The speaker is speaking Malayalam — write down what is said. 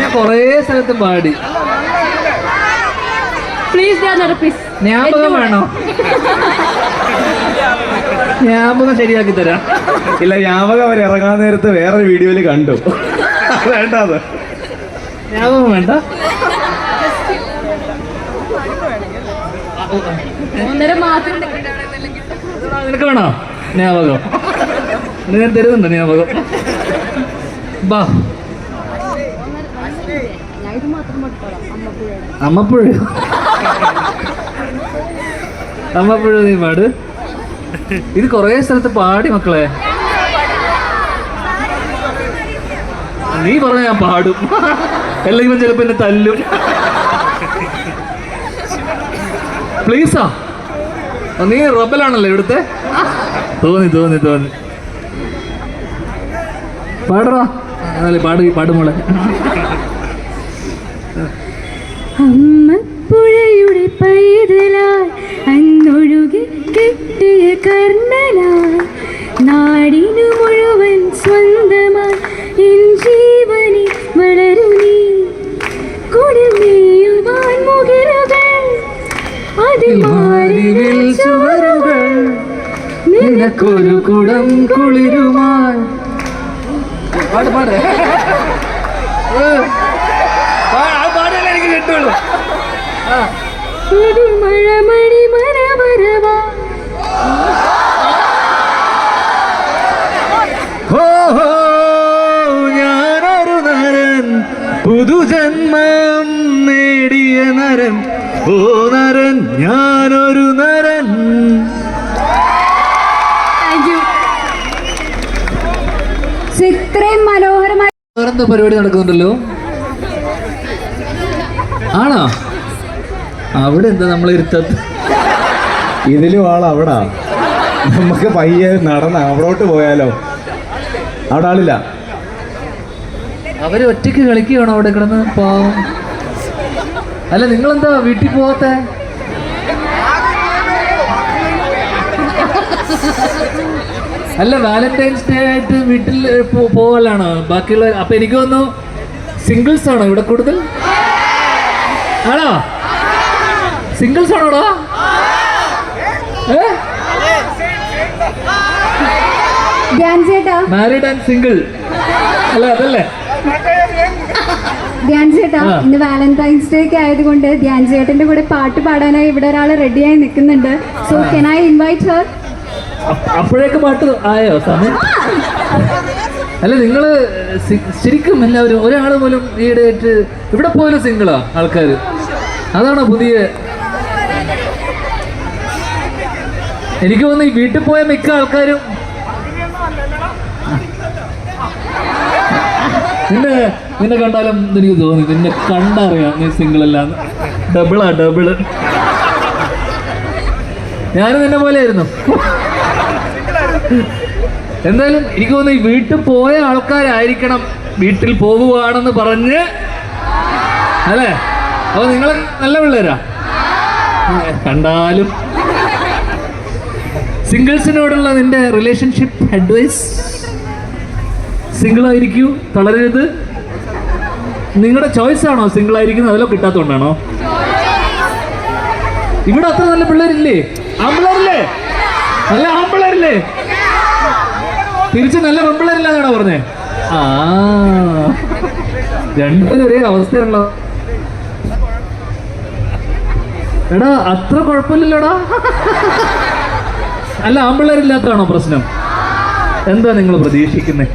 ഞാൻ കുറേ സ്ഥലത്ത് പാടി. പ്ലീസ് ഞാൻ ഞാപകം വേണോ? ഞാപകം ശരിയാക്കി തരാം. ഇല്ല ഞാപകം അവർ ഇറങ്ങാൻ നേരത്ത് വേറൊരു വീഡിയോയിൽ കണ്ടു. വേണ്ട. അത് ഞാപകം വേണ്ട നിനക്ക് വേണോ? ഞാപകം നേരം ഞാൻ തരുന്നുണ്ട് ഞാപകം ബാ. അമ്മപ്പുഴ അമ്മപ്പുഴ നീ പാട് ഇത് കുറേ സ്ഥലത്ത് പാടി മക്കളെ. നീ പറഞ്ഞ ഞാൻ പാടും. അല്ലെങ്കിൽ ചിലപ്പോ എന്നെ തല്ലും. പ്ലീസാ. നീ റബലാണല്ലോ ഇവിടുത്തെ? തോന്നി തോന്നി തോന്നി. പാടറാ. പാട് പാടുമോളെ അമ്മപ്പുഴയുടെ പൈതലായി അന്നൊഴുകി കിട്ടിയ കർണലാൽ നാടിനു മുഴുവൻ സ്വന്തമായി എൻ ജീവനി വളരു നീ. കുടിമേയുവാൻ മുകിലുകൾ മാറിവിൽ ചുവരുകൾ. നിനക്കൊരു കുടം കുളിരുമായി. പാട് പാട് ഏ. പാ- ആ പാടല്ലേ എനിക്ക് കിട്ടുള്ളൂ. ആ. ഞാനൊരു നരൻ. പുതുജന്മം നേടിയ നരൻ. ഓ നരൻ ഞാനൊരു നരൻ. ഇത്രയും മനോഹരമായി പരിപാടി നടക്കുന്നുണ്ടല്ലോ? ആണോ? അവിടെ എന്താ നമ്മൾ ഇരുത്ത ഇതിലും ആൾ അവിടാ. നമുക്ക് പയ്യെ നടന്ന അവിടോട്ട് പോയാലോ? അവിടെ ആളില്ല. അവർ ഒറ്റയ്ക്ക് കളിക്കുകയാണോ അവിടെ കിടന്ന്? പാവം. അല്ല നിങ്ങളെന്താ വീട്ടിൽ പോവാത്ത? അല്ല വാലന്റൈൻസ് ഡേ ആയിട്ട് വീട്ടിൽ പോവാനാണോ ബാക്കിയുള്ള അപ്പൊ എനിക്ക് തോന്നുന്നു സിംഗിൾസ് ആണോ ഇവിടെ കൂടുതൽ? ആണോ? സിംഗിൾസ് ആണോടാ? മാരീഡ് ആൻഡ് സിംഗിൾ അല്ല അതല്ലേ? ധ്യാൻ ചേട്ടാ. ഇന്ന് വാലന്റൈൻസ് ഡേ ഒക്കെ ആയതുകൊണ്ട് ധ്യാൻ ചേട്ടന്റെ കൂടെ പാട്ട് പാടാനായി ഇവിടെ ഒരാൾ റെഡിയായി നിൽക്കുന്നുണ്ട്. So can I invite her അപ്പ- അപ്പോഴേക്ക് പാട്ട് ആയോ സമയം അല്ല നിങ്ങൾ ശരിക്കും എല്ലാവരും ഒരാൾ പോലും ഈയിടെയായിട്ട് ഇവിടെ പോലും സിംഗിളാ ആൾക്കാർ അതാണ് പുതിയ എനിക്ക് തോന്നുന്നു ഈ വീട്ടിൽ പോയ മിക്ക ആൾക്കാരും നിന്നെ നിന്നെ കണ്ടാലും എനിക്ക് തോന്നി നിന്നെ കണ്ടറിയാം നീ സിംഗിൾ അല്ലാന്ന് ഡബിളാ ഡബിൾ. ഞാനും നിന്നെ പോലെ ആയിരുന്നു എന്തായാലും എനിക്ക് തോന്നുന്നു വീട്ടിൽ പോയ ആൾക്കാരായിരിക്കണം വീട്ടിൽ പോവുകയാണെന്ന് പറഞ്ഞ്. അല്ലേ? അപ്പൊ നിങ്ങൾ നല്ല പിള്ളേരാ? കണ്ടാലും. സിംഗിൾസിനോടുള്ള നിന്റെ റിലേഷൻഷിപ്പ് അഡ്വൈസ് സിംഗിൾ ആയിരിക്കൂ തളരരുത്. നിങ്ങളുടെ ചോയ്സ് ആണോ സിംഗിൾ ആയിരിക്കുന്നത് അതിലോ കിട്ടാത്തതുകൊണ്ടാണോ? ഇവിടെ അത്ര നല്ല പിള്ളേരില്ലേ? ആമ്പിള്ളേരില്ലേ? നല്ല ആമ്പിള്ളേരില്ലേ? തിരിച്ച് നല്ല പെമ്പിള്ളേരില്ലാന്നാണോ പറഞ്ഞേ? ആ. രണ്ടുപേരും ഒരേ അവസ്ഥയാണല്ലോ. എടാ അത്ര കുഴപ്പമില്ലല്ലോടാ. അല്ല ആമ്പിള്ളേരില്ലാത്തതാണോ പ്രശ്നം? എന്താ നിങ്ങൾ പ്രതീക്ഷിക്കുന്നത്